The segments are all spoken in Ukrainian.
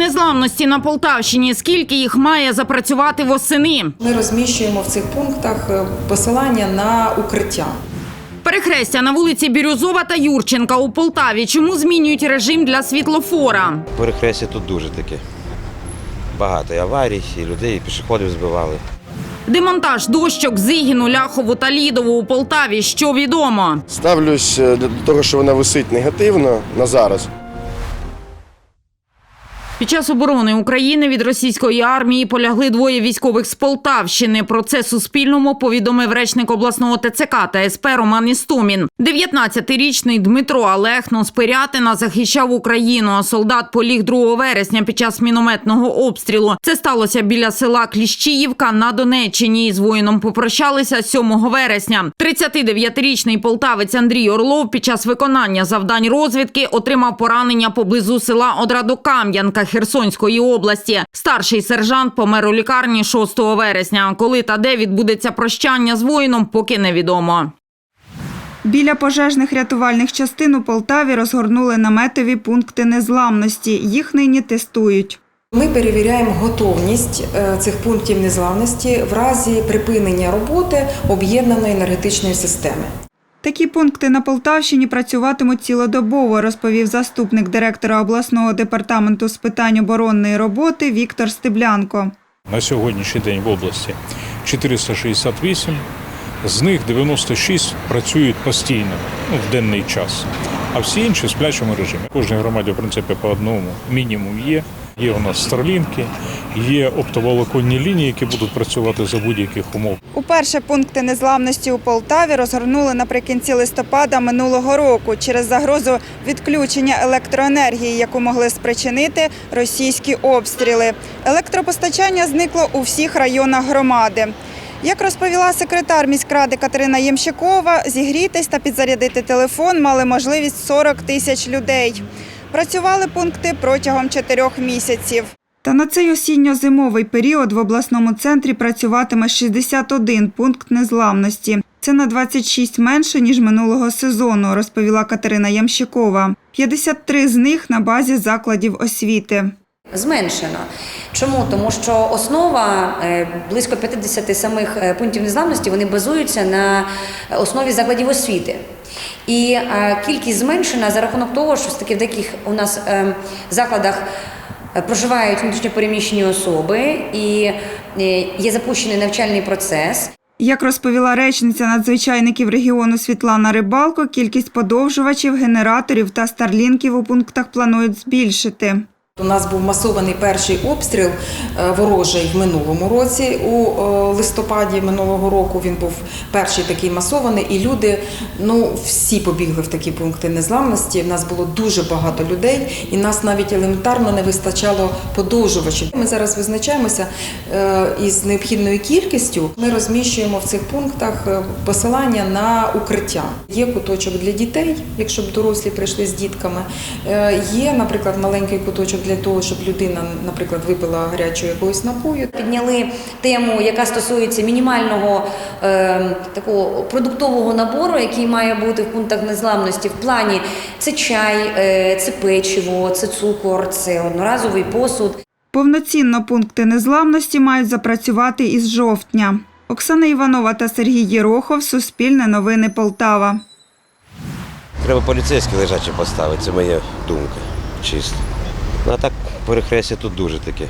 незламності на Полтавщині. Скільки їх має запрацювати восени? Ми розміщуємо в цих пунктах е, посилання на укриття. Перехрестя на вулиці Бірюзова та Юрченка у Полтаві. Чому змінюють режим для світлофора? Перехрестя тут дуже таке. Багато і аварій, і людей, і пішоходів збивали. Демонтаж дощок Зигіну, Ляхову та Лідову у Полтаві. Що відомо? Ставлюсь е, до того, що вона висить негативно на зараз. Під час оборони України від російської армії полягли двоє військових з Полтавщини. Про це Суспільному повідомив речник обласного ТЦК та СП Роман Істомін. 19-річний Дмитро Алехно з Пирятина захищав Україну. а Солдат поліг 2 вересня під час мінометного обстрілу. Це сталося біля села Кліщіївка на Донеччині. Із воїном попрощалися 7 вересня. 39-річний полтавець Андрій Орлов під час виконання завдань розвідки отримав поранення поблизу села Одрадокам'янка Херсонської області. Старший сержант помер у лікарні 6 вересня. Коли та де відбудеться прощання з воїном, поки невідомо. Біля пожежних рятувальних частин у Полтаві розгорнули наметові пункти незламності. Їх нині тестують. Ми перевіряємо готовність е, цих пунктів незламності в разі припинення роботи об'єднаної енергетичної системи. Такі пункти на Полтавщині працюватимуть цілодобово, розповів заступник директора обласного департаменту з питань оборонної роботи Віктор Стеблянко. На сьогоднішній день в області 468, з них 96 працюють постійно ну, в денний час, а всі інші в сплячому режимі. Кожній громаді, в принципі, по одному мінімум є. Є у нас старлінки, є оптоволоконні лінії, які будуть працювати за будь-яких умов. Уперше пункти незламності у Полтаві розгорнули наприкінці листопада минулого року через загрозу відключення електроенергії, яку могли спричинити російські обстріли. Електропостачання зникло у всіх районах громади. Як розповіла секретар міськради Катерина Ємщикова, зігрітись та підзарядити телефон мали можливість 40 тисяч людей. Працювали пункти протягом чотирьох місяців. Та на цей осінньо-зимовий період в обласному центрі працюватиме 61 пункт незламності. Це на 26 менше, ніж минулого сезону, розповіла Катерина Ямщикова. 53 з них на базі закладів освіти. Зменшено. Чому? Тому що основа е, близько 50 самих е, пунктів незламності вони базуються на основі закладів освіти. І е, кількість зменшена за рахунок того, що таки в деяких у нас закладах проживають внутрішньопереміщені особи і є запущений навчальний процес. Як розповіла речниця надзвичайників регіону Світлана Рибалко, кількість подовжувачів, генераторів та старлінків у пунктах планують збільшити. У нас був масований перший обстріл е, ворожий в минулому році. У е, листопаді минулого року він був перший такий масований, і люди ну всі побігли в такі пункти незламності. У нас було дуже багато людей, і нас навіть елементарно не вистачало подовжувачів. Ми зараз визначаємося е, із необхідною кількістю. Ми розміщуємо в цих пунктах посилання на укриття. Є куточок для дітей, якщо б дорослі прийшли з дітками. Є, наприклад, маленький куточок для того, щоб людина, наприклад, випила гарячого якогось напою. Підняли тему, яка стосується мінімального е, такого продуктового набору, який має бути в пунктах незламності. В плані це чай, е, це печиво, це цукор, це одноразовий посуд. Повноцінно пункти незламності мають запрацювати із жовтня. Оксана Іванова та Сергій Єрохов. Суспільне новини Полтава. Треба поліцейські лежачі поставити, це моя думка. Чисто. Ну а так перехрестя тут дуже таке.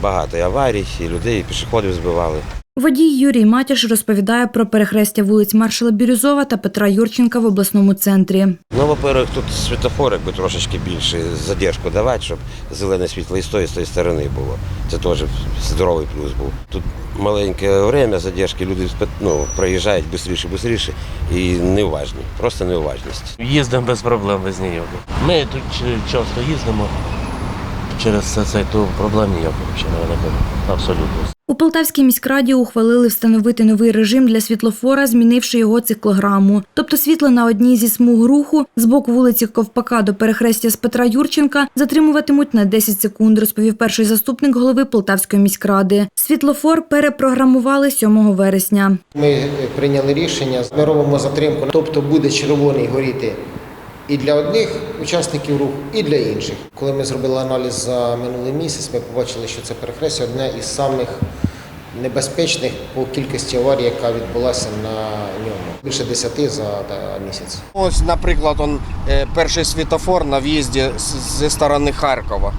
Багато і аварій, і людей, і пішоходів збивали. Водій Юрій Матяш розповідає про перехрестя вулиць Маршала Бірюзова та Петра Юрченка в обласному центрі. Ну, во-первых, тут світофор якби трошечки більше задержку давати, щоб зелене світло і з тої, і з тої сторони було. Це теж здоровий плюс був. Тут маленьке время задержки, люди ну, проїжджають швидше, швидше і неуважні, просто неуважність. Їздимо без проблем без ніяких. Ми тут часто їздимо. Через це, це то проблем взагалі не виникає. Абсолютно. У Полтавській міськраді ухвалили встановити новий режим для світлофора, змінивши його циклограму. Тобто світло на одній зі смуг руху з боку вулиці Ковпака до перехрестя з Петра Юрченка затримуватимуть на 10 секунд, розповів перший заступник голови Полтавської міськради. Світлофор перепрограмували 7 вересня. Ми прийняли рішення, ми робимо затримку, тобто буде червоний горіти І для одних учасників руху, і для інших. Коли ми зробили аналіз за минулий місяць, ми побачили, що це перехрестя одне із самих небезпечних по кількості аварій, яка відбулася на ньому. Більше десяти за та, місяць. Ось, наприклад, он, е, перший світофор на в'їзді зі сторони Харкова.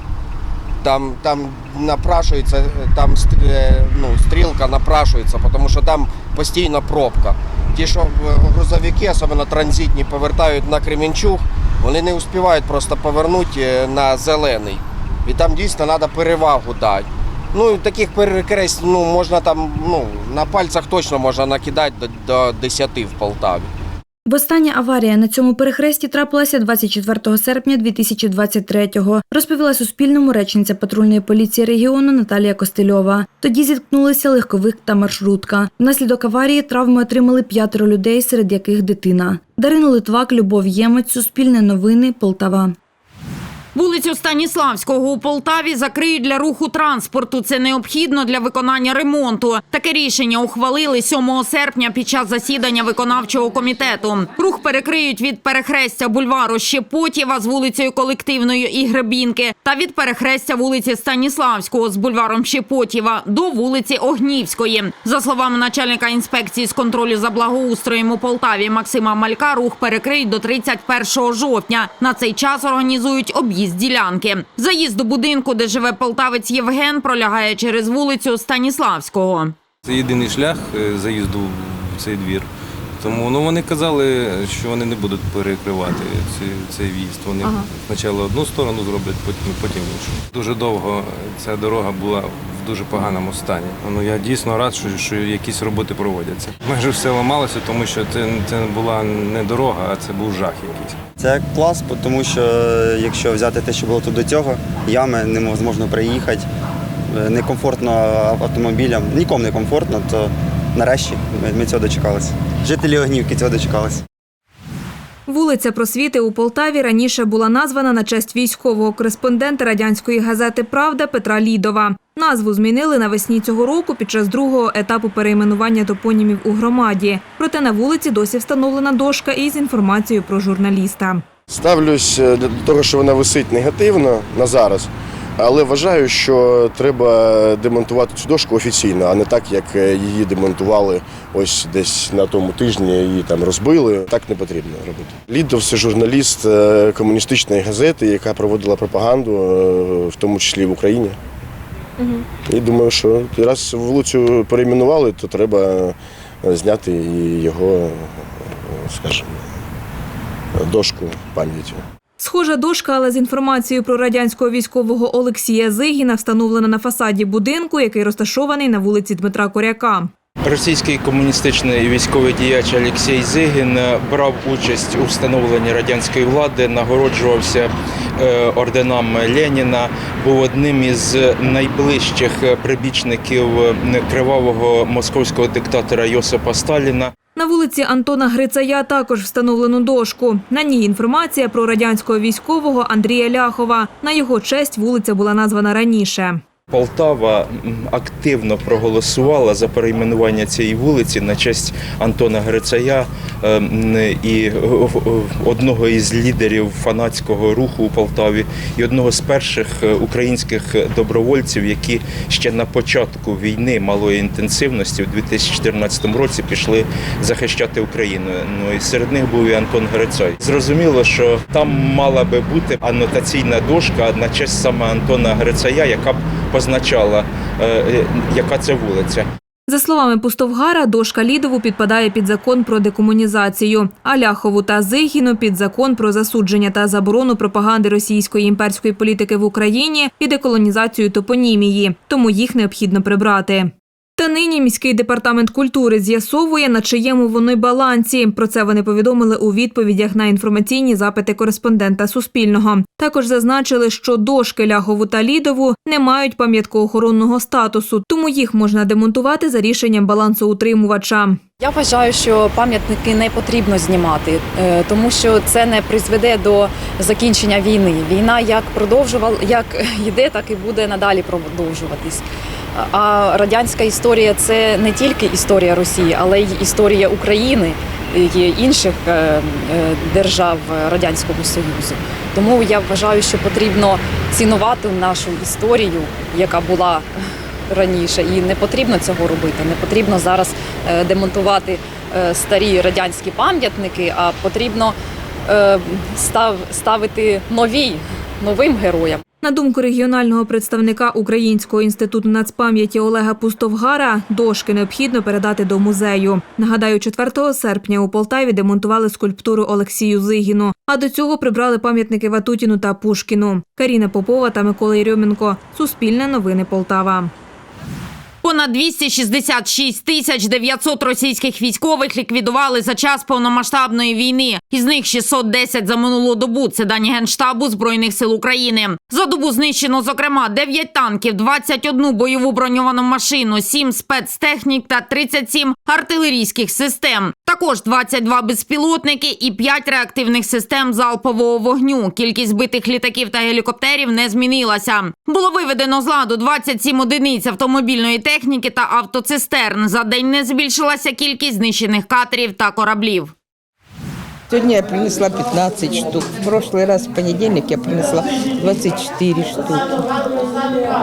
Там, там напрашується, е, там е, ну, стрілка напрашується, тому що там постійно пробка. Ті, що грузовики, особливо транзитні, повертають на Кремінчуг, вони не успівають просто повернути е, на зелений. І там дійсно треба перевагу дати. Ну, таких перекресть ну, можна там, ну, на пальцях точно можна накидати до, до 10 в Полтаві. Востаннє аварія на цьому перехресті трапилася 24 серпня 2023-го, розповіла Суспільному речниця патрульної поліції регіону Наталія Костильова. Тоді зіткнулися легковик та маршрутка. Внаслідок аварії травми отримали п'ятеро людей, серед яких дитина. Дарина Литвак, Любов Ємець, Суспільне новини, Полтава. Вулицю Станіславського у Полтаві закриють для руху транспорту. Це необхідно для виконання ремонту. Таке рішення ухвалили 7 серпня під час засідання виконавчого комітету. Рух перекриють від перехрестя бульвару Щепотєва з вулицею Колективної і Гребінки та від перехрестя вулиці Станіславського з бульваром Щепотєва до вулиці Огнівської. За словами начальника інспекції з контролю за благоустроєм у Полтаві Максима Малька, рух перекриють до 31 жовтня. На цей час організують об'їзд ділянки. Заїзд до будинку, де живе полтавець Євген, пролягає через вулицю Станіславського. Це єдиний шлях е, заїзду в цей двір. Тому ну, вони казали, що вони не будуть перекривати цей, цей в'їзд. Вони спочатку одну сторону зроблять, потім, потім іншу. Дуже довго ця дорога була в дуже поганому стані. Ну, я дійсно рад, що, що якісь роботи проводяться. Майже все ламалося, тому що це, це була не дорога, а це був жах якийсь. Це клас, тому що е, якщо взяти те, що було тут до цього, ями неможливо проїхати, е, некомфортно автомобілям, нікому не комфортно, то нарешті ми цього дочекалися. Жителі Огнівки цього дочекалися. Вулиця Просвіти у Полтаві раніше була названа на честь військового кореспондента радянської газети Правда Петра Лідова. Назву змінили навесні цього року під час другого етапу перейменування топонімів у громаді. Проте на вулиці досі встановлена дошка із інформацією про журналіста. Ставлюсь е, до того, що вона висить негативно на зараз, але вважаю, що треба демонтувати цю дошку офіційно, а не так, як е, її демонтували ось десь на тому тижні, її там розбили. Так не потрібно робити. Лідов це журналіст е, комуністичної газети, яка проводила пропаганду, е, в тому числі в Україні. І думаю, що раз вулицю перейменували, то треба зняти його, скажімо, дошку пам'яті. Схожа дошка, але з інформацією про радянського військового Олексія Зигіна встановлена на фасаді будинку, який розташований на вулиці Дмитра Коряка. Російський комуністичний військовий діяч Олексій Зигін брав участь у встановленні радянської влади, нагороджувався е, орденами Леніна, був одним із найближчих прибічників кривавого московського диктатора Йосипа Сталіна. На вулиці Антона Грицая також встановлено дошку. На ній інформація про радянського військового Андрія Ляхова. На його честь вулиця була названа раніше. Полтава активно проголосувала за перейменування цієї вулиці на честь Антона Грицая е, і е, одного із лідерів фанатського руху у Полтаві, і одного з перших е, українських добровольців, які ще на початку війни малої інтенсивності у 2014 році пішли захищати Україну. Ну і серед них був і Антон Грицай. Зрозуміло, що там мала би бути анотаційна дошка на честь саме Антона Грицая, яка б позначала, е, е, яка це вулиця. За словами Пустовгара, дошка Лідову підпадає під закон про декомунізацію, а Ляхову та Зигіну – під закон про засудження та заборону пропаганди російської імперської політики в Україні і деколонізацію топонімії, тому їх необхідно прибрати. Та нині міський департамент культури з'ясовує, на чиєму вони балансі. Про це вони повідомили у відповідях на інформаційні запити кореспондента Суспільного. Також зазначили, що дошки Ляхову та Лідову не мають пам'яткоохоронного статусу, тому їх можна демонтувати за рішенням балансоутримувача. Я вважаю, що пам'ятники не потрібно знімати, е, тому що це не призведе до закінчення війни. Війна як продовжувала, як йде, так і буде надалі продовжуватись. А радянська історія це не тільки історія Росії, але й історія України. є інших е, е, держав Радянського Союзу. Тому я вважаю, що потрібно цінувати нашу історію, яка була раніше, і не потрібно цього робити. Не потрібно зараз е, демонтувати старі радянські пам'ятники, а потрібно став, ставити нові новим героям. На думку регіонального представника Українського інституту нацпам'яті Олега Пустовгара, дошки необхідно передати до музею. Нагадаю, 4 серпня у Полтаві демонтували скульптуру Олексію Зигіну, а до цього прибрали пам'ятники Ватутіну та Пушкіну. Каріна Попова та Микола Єрьоменко. Суспільне новини Полтава. Понад 266 тисяч 900 російських військових ліквідували за час повномасштабної війни. Із них 610 за минулу добу. Це дані Генштабу Збройних сил України. За добу знищено, зокрема, 9 танків, 21 бойову броньовану машину, 7 спецтехнік та 37 артилерійських систем. Також 22 безпілотники і 5 реактивних систем залпового вогню. Кількість збитих літаків та гелікоптерів не змінилася. Було виведено з ладу 27 одиниць автомобільної техніки та автоцистерн. За день не збільшилася кількість знищених катерів та кораблів. Сьогодні я принесла 15 штук. В прошлый раз в понедельник я принесла 24 штуки.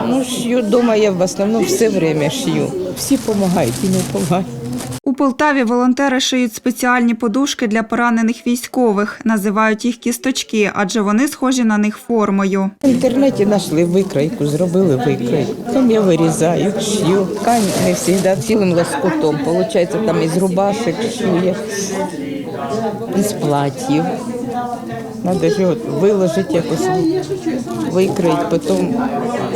Ну, шью дома я в основному все время шью. Всі допомагають і не допомагають. У Полтаві волонтери шиють спеціальні подушки для поранених військових. Називають їх кісточки, адже вони схожі на них формою. В інтернеті знайшли викрайку, зробили викрайку. Там я вирізаю, шью. Ткань не завжди цілим лоскутом. Получається, там із рубашек шью, із платів. Надо ж його виложити якось, викроїти, потім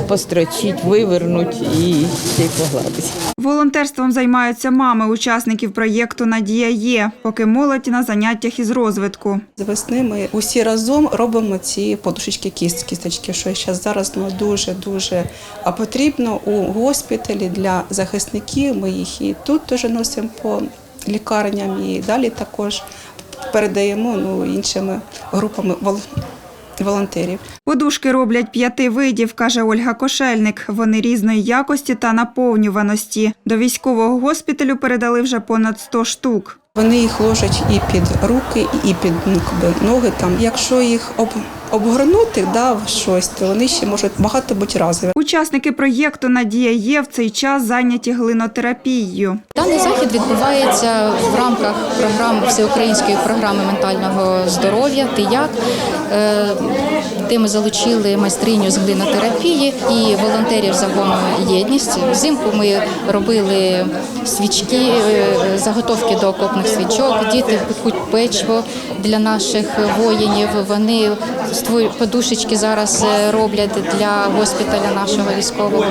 построчити, вивернути і ще й погладити. Волонтерством займаються мами учасників проєкту Надія є, поки молодь на заняттях із розвитку. З весни ми усі разом робимо ці подушечки кіст, кісточки, що зараз зараз ну, дуже дуже а потрібно у госпіталі для захисників. Ми їх і тут теж носимо по лікарням, і далі також передаємо ну, іншими групами вол- волонтерів. Подушки роблять п'яти видів, каже Ольга Кошельник. Вони різної якості та наповнюваності. До військового госпіталю передали вже понад 100 штук. Вони їх ложать і під руки, і під ну, ноги. Там. Якщо їх об, обгорнути да, в щось, то вони ще можуть багато бути разові. Учасники проєкту Надія є в цей час зайняті глинотерапією. Даний захід відбувається в рамках програми всеукраїнської програми ментального здоров'я «Ти як?», е, де ми залучили майстриню з глинотерапії і волонтерів загону єдність. Взимку ми робили свічки, е, заготовки до окопних свічок. Діти пекуть печиво для наших воїнів. Вони подушечки зараз е, роблять для госпіталя нашого військового.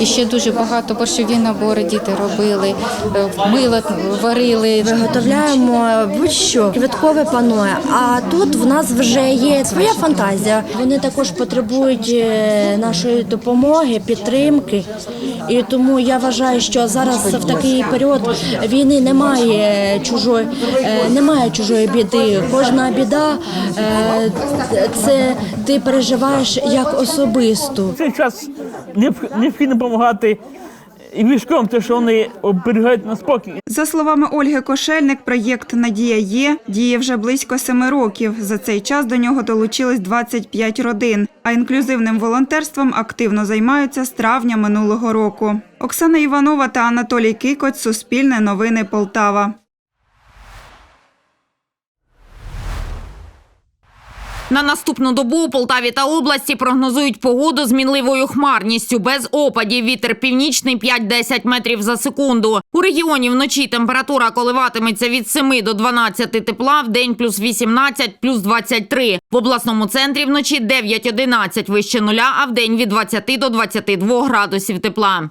І ще дуже багато борщові набори діти робили, е, мило варили. Виготовляємо будь-що квіткове пано. А тут в нас вже є своя фантазія. Вони також потребують е, нашої допомоги, підтримки. І тому я вважаю, що зараз в такий період війни немає чужої, немає чужої біди. Кожна біда е, це ти переживаєш як особисто. цей час необхідно допомагати і військовим, тому що вони оберігають нас спокій. За словами Ольги Кошельник, проєкт Надія є діє вже близько семи років. За цей час до нього долучились 25 родин. А інклюзивним волонтерством активно займаються з травня минулого року. Оксана Іванова та Анатолій Кикоць. Суспільне новини Полтава. На наступну добу у Полтаві та області прогнозують погоду з мінливою хмарністю, без опадів. Вітер північний 5-10 метрів за секунду. У регіоні вночі температура коливатиметься від 7 до 12 тепла, в день плюс 18, плюс 23. В обласному центрі вночі 9-11 вище нуля, а в день від 20 до 22 градусів тепла.